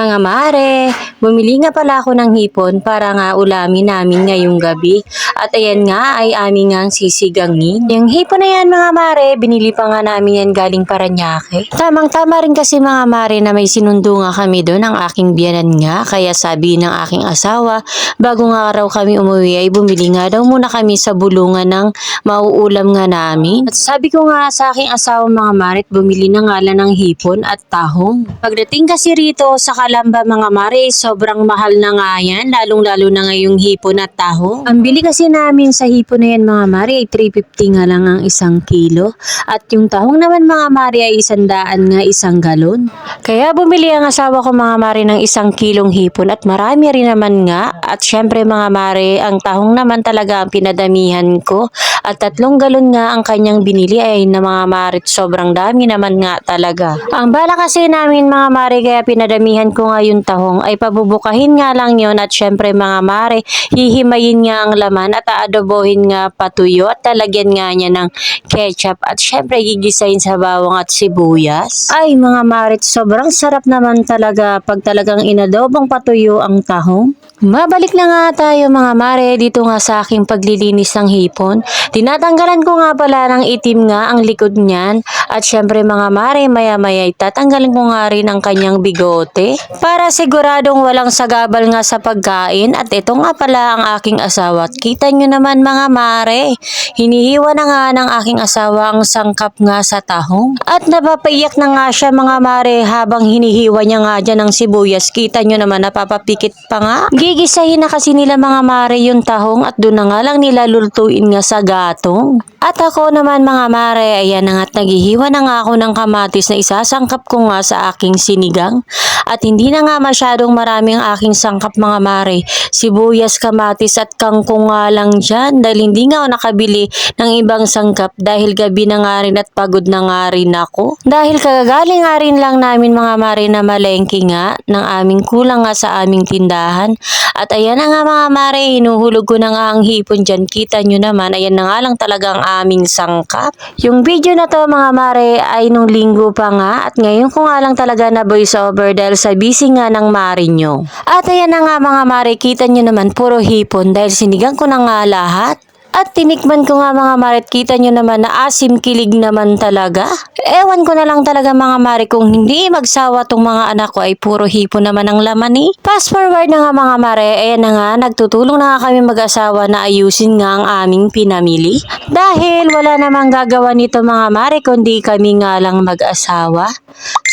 Mga mare, bumili nga pala ako ng hipon para nga ulamin namin ngayong gabi. At ayan nga ay aming nga sisigangin. Yung hipon na yan mga mare, binili pa nga namin yan galing Paranaque. Tamang tama rin kasi mga mare na may sinundo nga kami doon ang aking biyanan nga. Kaya sabi ng aking asawa, bago nga araw kami umuwi ay bumili nga daw muna kami sa bulungan ng mauulam nga namin. At sabi ko nga sa aking asawa mga mare, bumili na nga lang ng hipon at tahong. Pagdating kasi rito sa Kalamba mga mare, sobrang mahal na nga yan, lalong-lalo na ngayong hipon at tahong. Ang bili kasi namin sa hipon na yan mga mare ay 350 nga lang ang isang kilo. At yung tahong naman mga mare ay isandaan nga isang galon. Kaya bumili ang asawa ko mga mare ng isang kilong hipon at marami rin naman nga. At syempre mga mare, ang tahong naman talaga ang pinadamihan ko. At tatlong galon nga ang kanyang binili ay na mga mare sobrang dami naman nga talaga. Ang bala kasi namin mga mare kaya pinadamihan ko nga yung tahong ay pabubukahin nga lang yon at syempre mga mare hihimayin nga ang laman at aadobohin nga patuyo at talagyan nga niya ng ketchup at syempre gigisahin sa bawang at sibuyas. Ay mga marit, sobrang sarap naman talaga pag talagang inadobong patuyo ang tahong. Mabalik na nga tayo mga mare dito nga sa aking paglilinis ng hipon. Tinatanggalan ko nga pala ng itim nga ang likod niyan at syempre mga mare maya maya tatanggalin ko nga rin ang kanyang bigote para siguradong walang sagabal nga sa pagkain at ito nga pala ang aking asawa. At Kita nyo naman mga mare, hinihiwa na nga ng aking asawa ang sangkap nga sa tahong. At napapaiyak na nga siya mga mare habang hinihiwa niya nga dyan ng sibuyas. Kita nyo naman napapapikit pa nga. Gigisahin na kasi nila mga mare yung tahong at doon na nga lang nila lulutuin nga sa gatong. At ako naman mga mare, ayan na nga't naghihiwa na nga ako ng kamatis na isasangkap ko nga sa aking sinigang. At hindi na nga masyadong marami ang aking sangkap mga mare. Sibuyas, kamatis at kangkong nga lang dyan dahil hindi nga ako nakabili ng ibang sangkap dahil gabi na nga rin at pagod na nga rin ako. Dahil kagagaling nga rin lang namin mga mare na malengke nga ng aming kulang nga sa aming tindahan. At ayan na nga mga mare, hinuhulog ko na nga ang hipon dyan. Kita nyo naman, ayan na nga lang talaga ang aming sangkap. Yung video na to mga mare ay nung linggo pa nga at ngayon ko nga lang talaga na voice over dahil sa busy nga ng mare nyo. At ayan na nga mga mare, kita nyo naman puro hipon dahil sinigang ko na nga lahat. At tinikman ko nga mga marit, kita nyo naman na asim kilig naman talaga. Ewan ko na lang talaga mga mare kung hindi magsawa tong mga anak ko ay puro hipo naman ang laman eh. Fast forward na nga mga mare, ayan na nga, nagtutulong na nga kami mag-asawa na ayusin nga ang aming pinamili. Dahil wala namang gagawa nito mga mare kundi kami nga lang mag-asawa.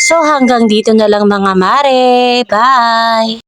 So hanggang dito na lang mga mare. Bye!